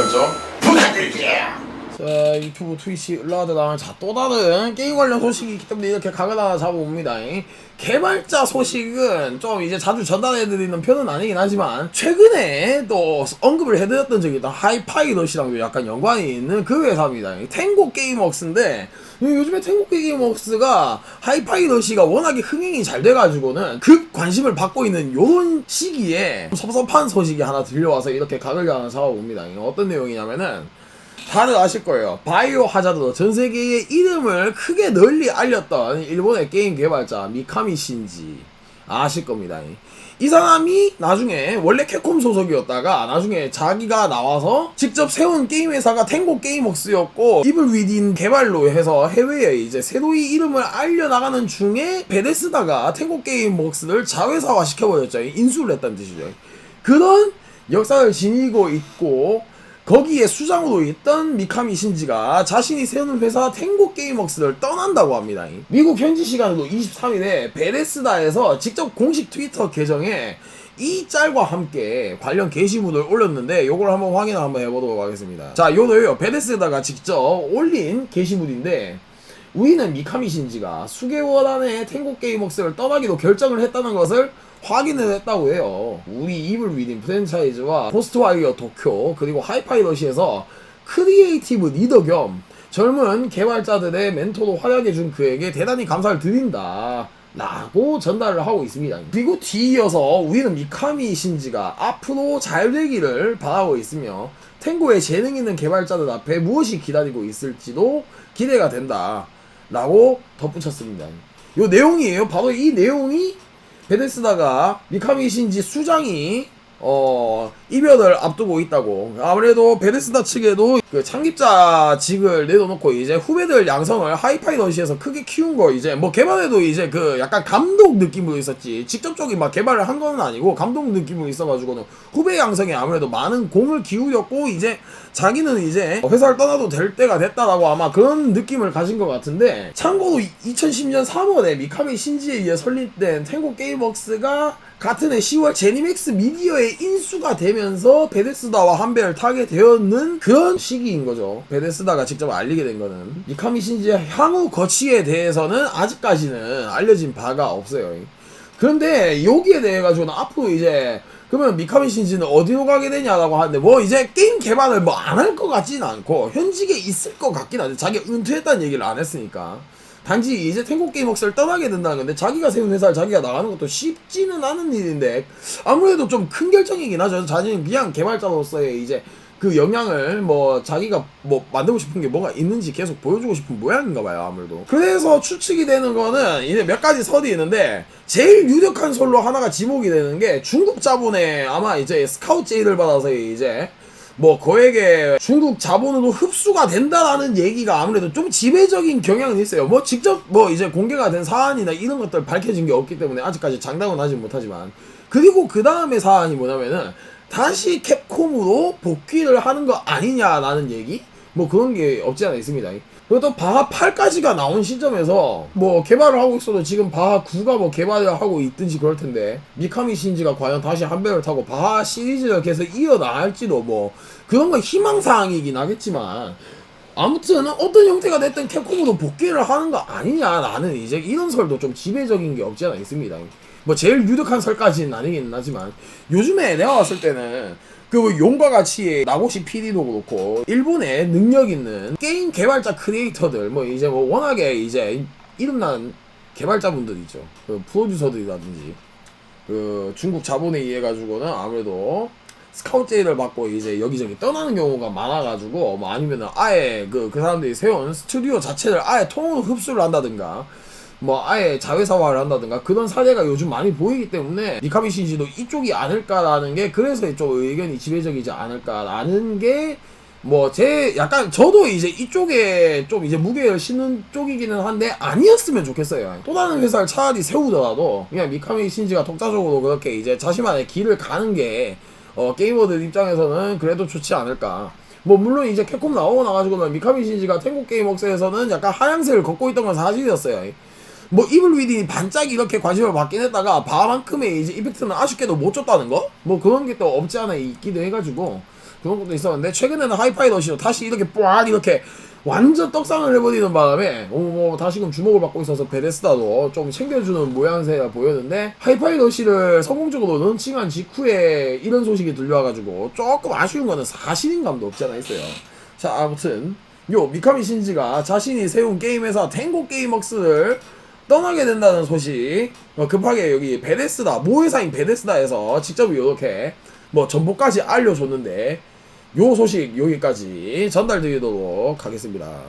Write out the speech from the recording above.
설정 부탁드릴게요. 자 유튜브 트위치 을라드랑 자또 다른 게임 관련 소식이 있기 때문에 이렇게 하나 잡아봅니다. 개발자 소식은 좀 이제 자주 전달해드리는 편은 아니긴 하지만 최근에 또 언급을 해드렸던 적이 있다. 하이파이넛이랑도 약간 연관이 있는 그 회사입니다. 탱고 게임웍스인데 요즘에 탱고 게임웍스가 하이파이넛이가 워낙에 흥행이 잘 돼가지고는 급 관심을 받고 있는 요런 시기에 섭섭한 소식이 하나 들려와서 이렇게 각을 하나 잡아봅니다 어떤 내용이냐면은 다들 아실 거예요. 바이오 하자드 전 세계의 이름을 크게 널리 알렸던 일본의 게임 개발자 미카미 신지 아실 겁니다. 이 사람이 나중에 원래 캡콤 소속이었다가 나중에 자기가 나와서 직접 세운 게임 회사가 탱고 게임웍스였고 이블 위딘 개발로 해서 해외에 이제 새로이 이름을 알려나가는 중에 베데스다가 탱고 게임웍스를 자회사화 시켜버렸죠. 인수를 했다는 뜻이죠. 그런 역사를 지니고 있고 거기에 수장으로 있던 미카미 신지가 자신이 세우는 회사 탱고 게임웍스를 떠난다고 합니다. 미국 현지 시간으로 23일에 베레스다에서 직접 공식 트위터 계정에 이 짤과 함께 관련 게시물을 올렸는데 요걸 한번 확인을 한번 해보도록 하겠습니다. 자, 요도요 베데스다가 직접 올린 게시물인데 우리는 미카미 신지가 수개월 안에 탱고 게임웍스를 떠나기로 결정을 했다는 것을 확인을 했다고 해요. 우리 이블 위딘 프랜차이즈와 포스트 와이어 도쿄 그리고 하이파이 러시에서 크리에이티브 리더 겸 젊은 개발자들의 멘토로 활약해준 그에게 대단히 감사를 드린다. 라고 전달을 하고 있습니다. 그리고 뒤이어서 우리는 미카미 신지가 앞으로 잘 되기를 바라고 있으며 탱고의 재능 있는 개발자들 앞에 무엇이 기다리고 있을지도 기대가 된다. 라고 덧붙였습니다. 요 내용이에요. 바로 이 내용이 베데스다가 미카미 신지 수장이 어 이별을 앞두고 있다고. 아무래도 베데스다 측에도 그 창립자 직을 내려놓고 이제 후배들 양성을 하이파이너시에서 크게 키운 거 이제 뭐 개발에도 이제 그 약간 감독 느낌으로 있었지. 직접적인 막 개발을 한 건 아니고 감독 느낌으로 있어가지고는 후배 양성에 아무래도 많은 공을 기울였고 이제 자기는 이제 회사를 떠나도 될 때가 됐다라고 아마 그런 느낌을 가진 것 같은데 참고로 2010년 3월에 미카미 신지에 의해 설립된 탱고 게임웍스가 같은 해 10월 제니맥스 미디어에 인수가 되면서 베데스다와 한 배를 타게 되었는 그런 시기인 거죠. 베데스다가 직접 알리게 된 거는 미카미 신지의 향후 거치에 대해서는 아직까지는 알려진 바가 없어요. 그런데 여기에 대해 가지고는 앞으로 이제 그러면 미카미 신지는 어디로 가게 되냐라고 하는데 뭐 이제 게임 개발을 뭐 안 할 것 같지는 않고 현직에 있을 것 같긴 한데 자기가 은퇴했다는 얘기를 안 했으니까 단지 이제 탱고 게임웍스를 떠나게 된다는 건데 자기가 세운 회사를 자기가 나가는 것도 쉽지는 않은 일인데 아무래도 좀 큰 결정이긴 하죠. 자기는 그냥 개발자로서의 이제 그 영향을 뭐 자기가 뭐 만들고 싶은 게 뭐가 있는지 계속 보여주고 싶은 모양인가 봐요 아무래도 그래서 추측이 되는 거는 이제 몇 가지 설이 있는데 제일 유력한 설로 하나가 지목이 되는 게 중국 자본에 아마 이제 스카우트 제의를 받아서 이제 뭐 거에게 중국 자본으로 흡수가 된다라는 얘기가 아무래도 좀 지배적인 경향은 있어요. 뭐 직접 뭐 이제 공개가 된 사안이나 이런 것들 밝혀진 게 없기 때문에 아직까지 장담은 하지 못하지만 그리고 그 다음에 사안이 뭐냐면은 다시 캡콤으로 복귀를 하는 거 아니냐라는 얘기? 뭐 그런 게 없지 않아 있습니다. 또 바하 8까지가 나온 시점에서 뭐 개발을 하고 있어도 지금 바하 9가 뭐 개발을 하고 있든지 그럴 텐데 미카미 신지가 과연 다시 한 배를 타고 바하 시리즈를 계속 이어나갈지도 뭐 그런 건 희망사항이긴 하겠지만 아무튼 어떤 형태가 됐든 캡콤으로 복귀를 하는 거 아니냐라는 이제 이런 설도 좀 지배적인 게 없지 않아 있습니다. 뭐 제일 유력한 설까지는 아니긴 하지만 요즘에 내가 봤을 때는 그 용과 같이 나고시 PD도 그렇고 일본에 능력 있는 게임 개발자 크리에이터들 뭐 이제 뭐 워낙에 이제 이름난 개발자분들이죠. 그 프로듀서들이라든지 그 중국 자본에 의해 가지고는 아무래도 스카우트 제의를 받고 이제 여기저기 떠나는 경우가 많아가지고 뭐 아니면은 아예 그, 그 사람들이 세운 스튜디오 자체를 아예 통으로 흡수를 한다든가 뭐 아예 자회사화를 한다든가 그런 사례가 요즘 많이 보이기 때문에 미카미 신지도 이쪽이 아닐까라는 게 그래서 이쪽 의견이 지배적이지 않을까라는 게 뭐 제 약간 저도 이제 이쪽에 좀 이제 무게를 싣는 쪽이기는 한데 아니었으면 좋겠어요. 또 다른 회사를 차라리 세우더라도 그냥 미카미 신지가 독자적으로 그렇게 이제 자신만의 길을 가는 게 어, 게이머들 입장에서는 그래도 좋지 않을까. 뭐 물론 이제 캡콤 나오고 나가지고는 미카미 신지가 탱고 게임웍스에서는 약간 하향세를 걷고 있던 건 사실이었어요. 뭐 이블 위딘이 반짝 이렇게 관심을 받긴 했다가 바만큼의 이제 이펙트는 아쉽게도 못 줬다는 거? 뭐 그런 게 또 없지 않아 있기도 해가지고 그런 것도 있었는데 최근에는 하이파이 러시도 다시 이렇게 빡 이렇게 완전 떡상을 해버리는 바람에 오, 뭐 다시금 주목을 받고 있어서 베데스다도 좀 챙겨주는 모양새가 보였는데 하이파이 러시를 성공적으로 런칭한 직후에 이런 소식이 들려와가지고 조금 아쉬운 거는 사실인 감도 없지 않아 있어요 자 아무튼 요 미카미 신지가 자신이 세운 게임 회사 탱고 게임웍스를 떠나게 된다는 소식 어, 급하게 여기 베데스다 모회사인 베데스다에서 직접 이렇게 뭐 정보까지 알려줬는데 요 소식 여기까지 전달드리도록 하겠습니다.